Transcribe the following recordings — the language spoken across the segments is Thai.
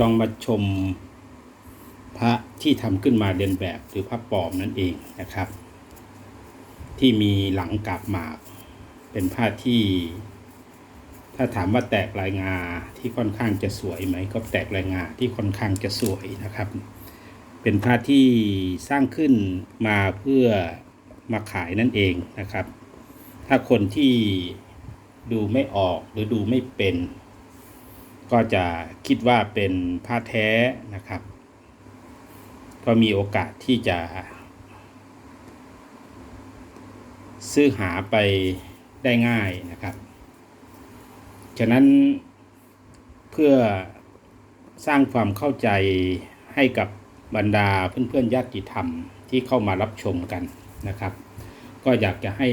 ลองมาชมพระที่ทำขึ้นมาเรียนแบบหรือพระปลอมนั่นเองนะครับ ที่มีหลังกาบหมาก เป็นผ้าที่ ถ้าถามว่าแตกลายงาที่ค่อนข้างจะสวยไหม ก็แตกลายงาที่ค่อนข้างจะสวยนะครับ เป็นผ้าที่สร้างขึ้นมาเพื่อมาขายนั่นเองนะครับ ถ้าคนที่ดูไม่ออกหรือดูไม่เป็น ก็จะคิดว่าเป็นผ้าแท้นะครับ ก็มีโอกาสที่จะ ซื้อหาไปได้ง่ายนะครับ ฉะนั้นเพื่อสร้างความเข้าใจให้กับบรรดาเพื่อนๆญาติธรรมที่เข้ามารับชมกันนะครับ ก็อยากจะให้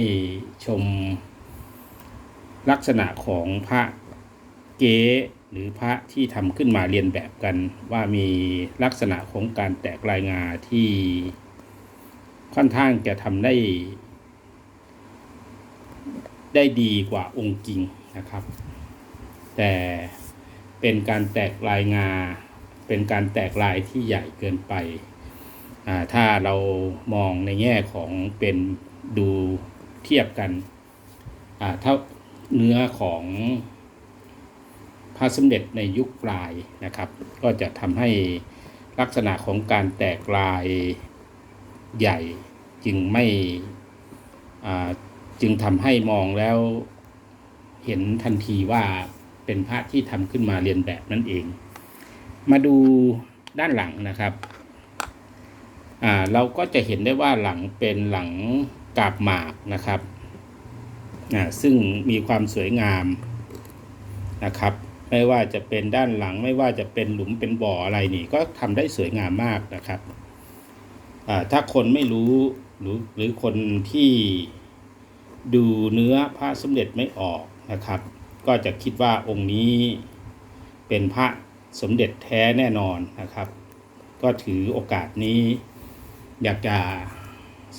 ชมลักษณะของพระเก๊ หรือพระที่ทำขึ้นมาเรียนแบบกัน ว่ามีลักษณะของการแตกลายงาที่ค่อนข้างจะทำได้ ได้ดีกว่าองค์จริงนะครับ แต่เป็นการแตกลายงา เป็นการแตกลายที่ใหญ่เกินไป ถ้าเรามองในแง่ของเป็นดูเทียบกันอ่าเนื้อของ ระสมเด็จในยุคปลายนะครับ ก็จะทำให้ลักษณะของการแตกลายใหญ่จึงไม่จึงทำให้มองแล้วเห็นทันทีว่าเป็นพระที่ทำขึ้นมาเรียนแบบนั่นเอง มาดูด้านหลังนะครับเราก็จะเห็นได้ว่าหลังเป็นหลังกาบหมากนะครับซึ่งมีความสวยงามนะครับ ไม่ว่าจะเป็นด้านหลัง ไม่ว่าจะเป็นหลุมเป็นบ่ออะไรนี่ ก็ทำได้สวยงามมากนะครับถ้าคนไม่รู้หรือหรือคนที่ดูเนื้อพระสมเด็จไม่ออกนะครับ ก็จะคิดว่าองค์นี้เป็นพระสมเด็จแท้แน่นอนนะครับ ก็ถือโอกาสนี้ อยากจะ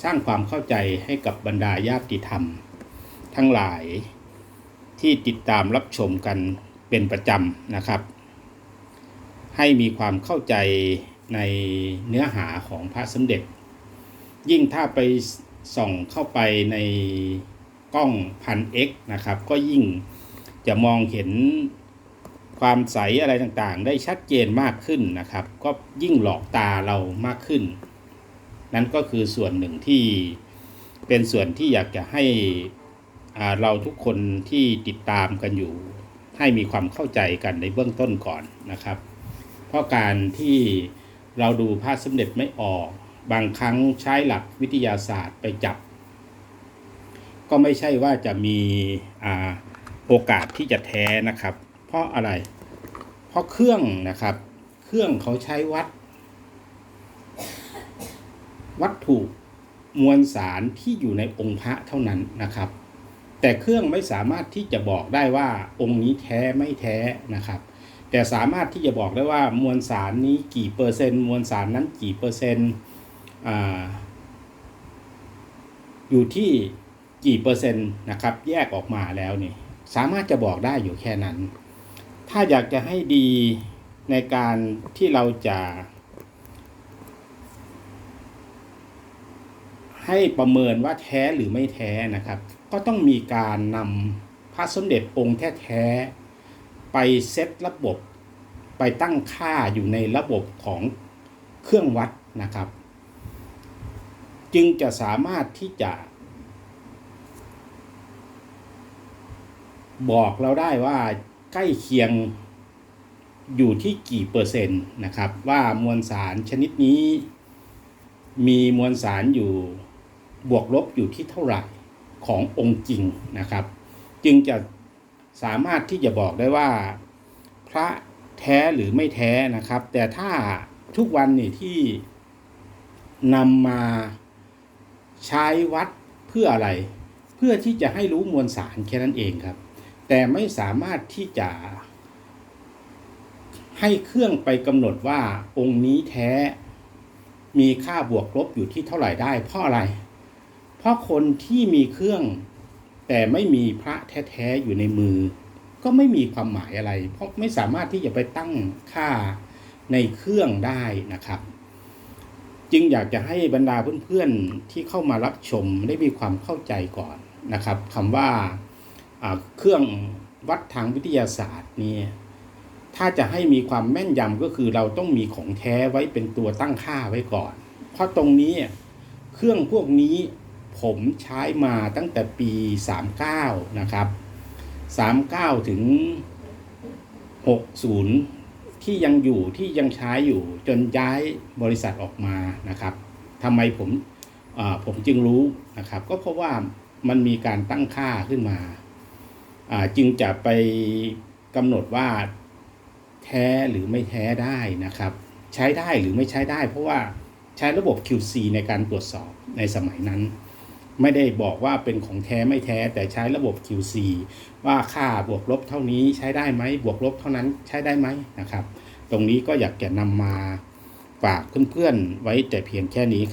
สร้างความเข้าใจให้กับบรรดาญาติธรรม ทั้งหลายที่ติดตามรับชมกัน เป็นประจำนะครับ ให้มีความเข้าใจในเนื้อหาของพระสมเด็จ ยิ่งถ้าไปส่องเข้าไปในกล้องพันเอ็กนะครับ ก็ยิ่งจะมองเห็นความใสอะไรต่างๆ ได้ชัดเจนมากขึ้นนะครับ ก็ยิ่งหลอกตาเรามากขึ้น นั่นก็คือส่วนหนึ่งที่เป็นส่วนที่อยากจะให้เราทุกคนที่ติดตามกันอยู่ ให้มีความเข้าใจกันในเบื้องต้นก่อนนะครับ เพราะการที่เราดูภาพสมเด็จไม่ออก บางครั้งใช้หลักวิทยาศาสตร์ไปจับ ก็ไม่ใช่ว่าจะมีอโอกาสที่จะแท้นะครับ เพราะอะไร เพราะเครื่องนะครับ เครื่องเขาใช้วัด วัตถุมวลสารที่อยู่ในองค์พระเท่านั้นนะครับ แต่เครื่องไม่สามารถที่จะบอกได้ว่าองค์นี้แท้ไม่แท้นะครับ แต่สามารถที่จะบอกได้ว่ามวลสารนี้กี่เปอร์เซ็นต์มวลสารนั้นกี่เปอร์เซ็นต์ออยู่ที่กี่เปอร์เซ็นต์นะครับแยกออกมาแล้วนี่สามารถจะบอกได้อยู่แค่นั้น ถ้าอยากจะให้ดีในการที่เราจะ ให้ประเมินว่าแท้หรือไม่แท้นะครับ ก็ต้องมีการนำพระสมเด็จองค์แท้ๆไปเซตระบบ ไปตั้งค่าอยู่ในระบบของเครื่องวัดนะครับ จึงจะสามารถที่จะ บอกเราได้ว่าใกล้เคียงอยู่ที่กี่เปอร์เซ็นต์นะครับ ว่ามวลสารชนิดนี้มีมวลสารอยู่ บวกลบอยู่ที่เท่าไหร่ขององค์จริงนะครับ จึงจะสามารถที่จะบอกได้ว่า พระแท้หรือไม่แท้นะครับ แต่ถ้าทุกวันนี่ที่นำมาใช้วัดเพื่ออะไร เพื่อที่จะให้รู้มวลสารแค่นั้นเองครับ แต่ไม่สามารถที่จะ ให้เครื่องไปกำหนดว่าองค์นี้แท้มีค่าบวกลบอยู่ที่เท่าไหร่ได้เพราะอะไร เพราะคนที่มีเครื่อง แต่ไม่มีพระแท้ๆอยู่ในมือ ก็ไม่มีความหมายอะไร เพราะไม่สามารถที่จะไปตั้งค่าในเครื่องได้นะครับ จึงอยากจะให้บรรดาเพื่อนๆที่เข้ามารับชมได้มีความเข้าใจก่อนนะครับคำว่าอ่าเครื่องวัดทางวิทยาศาสตร์นี่ถ้าจะให้มีความแม่นยำก็คือเราต้องมีของแท้ไว้เป็นตัวตั้งค่าไว้ก่อน เพราะตรงนี้เครื่องพวกนี้ ผมใช้มาตั้งแต่ปี 39 นะครับ 39 ถึง 60 ที่ยังอยู่ที่ยังใช้อยู่จนย้ายบริษัทออกมานะครับทำไมผมผมจึงรู้นะครับ ก็เพราะว่ามันมีการตั้งค่าขึ้นมา จึงจะไปกำหนดว่าแท้หรือไม่แท้ได้นะครับ ใช้ได้หรือไม่ใช้ได้ เพราะว่าใช้ระบบ QC ในการตรวจสอบในสมัยนั้น ไม่ได้บอกว่าเป็นของแท้ไม่แท้แต่ใช้ระบบ QC ว่าค่าบวกลบเท่านี้ใช้ได้ไหมบวกลบเท่านั้นใช้ได้ไหมนะครับ ตรงนี้ก็อยากจะนำมาฝากเพื่อนๆไว้แต่เพียงแค่นี้ครับ